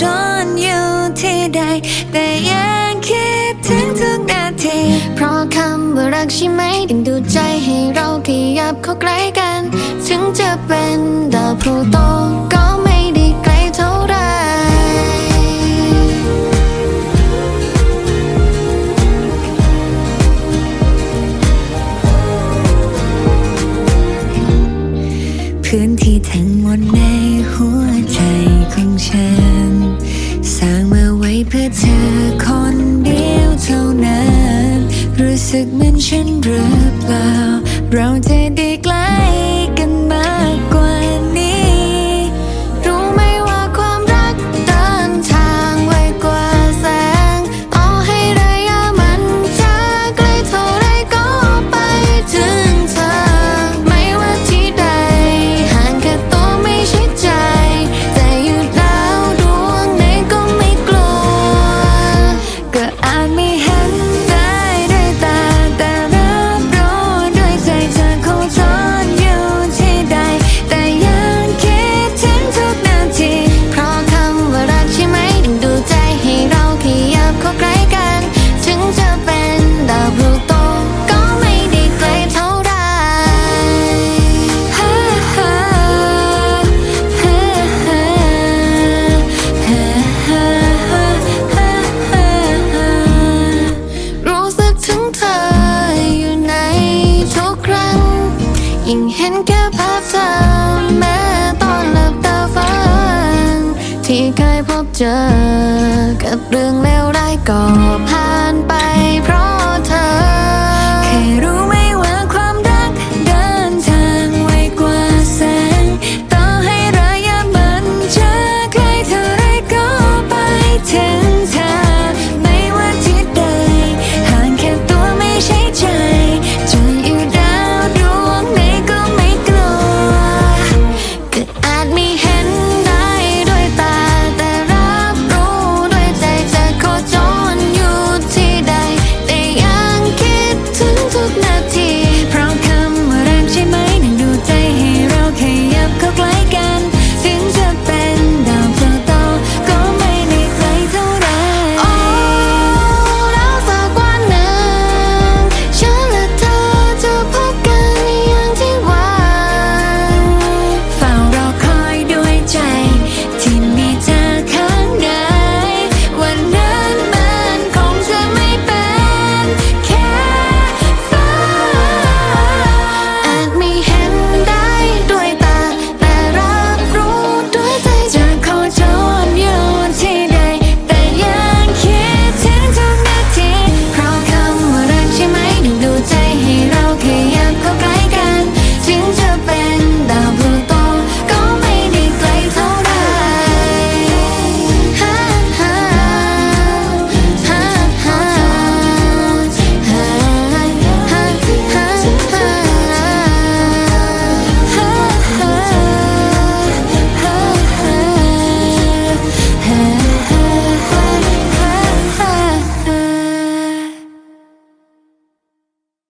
จรอยู่ที่ใด แต่ยังคิดถึงทุกนาที เพราะคำว่ารักใช่ไหมดึงดูดใจให้เราขยับเข้าใกล้กัน ถึงจะเป็นดาวพลูโตก็ไม่ได้ไกลเท่าไรพื้นที่ทั้งหมดในหัวใจของฉัน เหมือนฉันหรือเปล่า เราจะได้ ยิ่งเห็นแค่ภาพเธอแม้ตอนหลับตาฝันที่เคยพบเจอ กับเรื่องเลวร้ายก็ผ่านไป